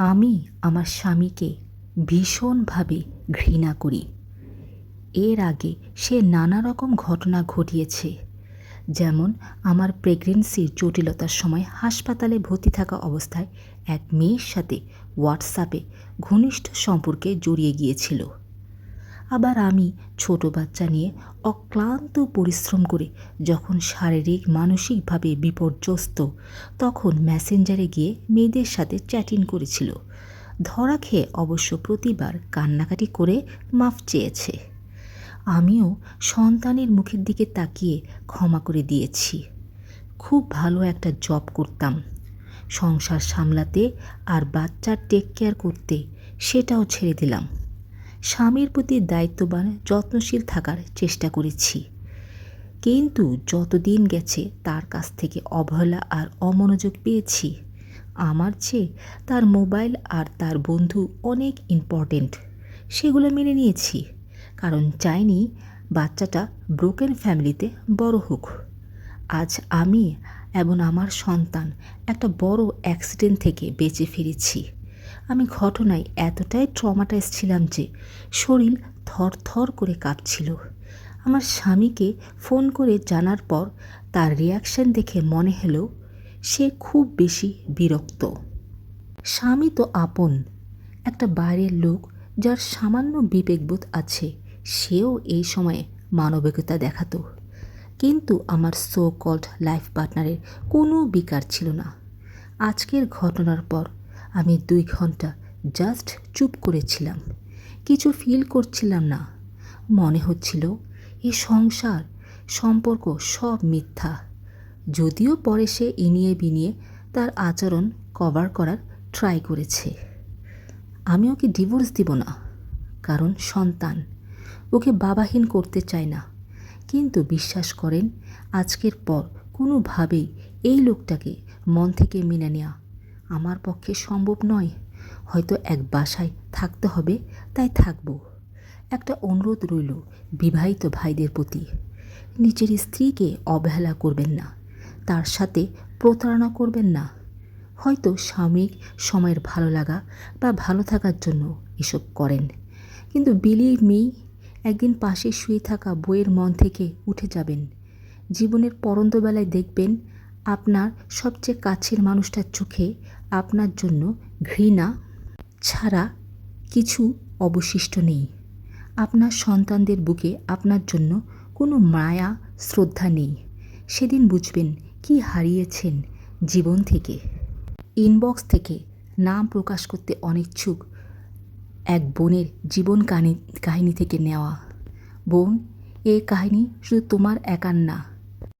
আমি আমার স্বামীকে ভীষণভাবে ঘৃণা করি। এর আগে সে নানা রকম ঘটনা ঘটিয়েছে, যেমন আমার প্রেগনেন্সির জটিলতার সময় হাসপাতালে ভর্তি থাকা অবস্থায় এক মেয়ের সাথে হোয়াটসঅ্যাপে ঘনিষ্ঠ সম্পর্কে জড়িয়ে গিয়েছিল। আবার আমি ছোট বাচ্চা নিয়ে অক্লান্ত পরিশ্রম করে যখন শারীরিক, মানসিকভাবে বিপর্যস্ত, তখন মেসেঞ্জারে গিয়ে মেয়েদের সাথে চ্যাটিং করেছিল। ধরা খেয়ে অবশ্য প্রতিবার কান্নাকাটি করে মাফ চেয়েছে। আমিও সন্তানের মুখের দিকে তাকিয়ে ক্ষমা করে দিয়েছি। খুব ভালো একটা জব করতাম। সংসার সামলাতে আর বাচ্চার টেক কেয়ার করতে সেটাও ছেড়ে দিলাম। স্বামীর প্রতি দায়িত্ববান, যত্নশীল থাকার চেষ্টা করেছি। কিন্তু যতদিন গেছে তার কাছ থেকে অবহেলা আর অমনোযোগ পেয়েছি। আমার চেয়ে তার মোবাইল আর তার বন্ধু অনেক ইম্পর্টেন্ট সেগুলো মেনে নিয়েছি। কারণ চাইনি বাচ্চাটা ব্রোকেন ফ্যামিলিতে বড় হোক। আজ আমি এবং আমার সন্তান একটা বড় অ্যাক্সিডেন্ট থেকে বেঁচে ফিরেছি। আমি ঘটনায় এতটাই ট্রমাটাইজ ছিলাম যে শরীর থরথর করে কাঁপছিল। আমার স্বামীকে ফোন করে জানার পর তার রিয়াকশন দেখে মনে হলো সে খুব বেশি বিরক্ত। স্বামী তো আপন, একটা বাইরের লোক যার সামান্য বিবেকবোধ আছে, সেও এই সময়ে মানবিকতা দেখাতো। কিন্তু আমার সো কল্ড লাইফ পার্টনারের কোনো বিকার ছিল না। আজকের ঘটনার পর আমি দুই ঘণ্টা জাস্ট চুপ করেছিলাম। কিছু ফিল করছিলাম না। মনে হচ্ছিল, এ সংসার, সম্পর্ক সব মিথ্যা। যদিও পরে সে ইনিয়ে বিনিয়ে তার আচরণ কভার করার ট্রাই করেছে। আমি ওকে ডিভোর্স দিব না, কারণ সন্তান। ওকে বাবাহীন করতে চাই না। কিন্তু বিশ্বাস করেন, আজকের পর কোনোভাবেই এই লোকটাকে মন থেকে মেনে নেওয়া আমার পক্ষে সম্ভব নয়। হয়তো এক বাসায় থাকতে হবে, তাই থাকব। একটা অনুরোধ রইল বিবাহিত ভাইদের প্রতি। নিজের স্ত্রীকে অবহেলা করবেন না। তার সাথে প্রতারণা করবেন না। হয়তো স্বামীর সময়ের ভালো লাগা বা ভালো থাকার জন্য এসব করেন। কিন্তু বিলিভ মি একদিন পাশে শুয়ে থাকা বইয়ের মন থেকে উঠে যাবেন। জীবনের পরন্তবেলায় দেখবেন আপনার সবচেয়ে কাছের মানুষটার চোখে আপনার জন্য ঘৃণা ছাড়া কিছু অবশিষ্ট নেই। আপনার সন্তানদের বুকে আপনার জন্য কোনো মায়া, শ্রদ্ধা নেই। সেদিন বুঝবেন কি হারিয়েছেন জীবন থেকে। ইনবক্স থেকে নাম প্রকাশ করতে অনিচ্ছুক এক বোনের জীবন কাহিনী থেকে নেওয়া। বোন এই কাহিনী শুধু তোমার একার না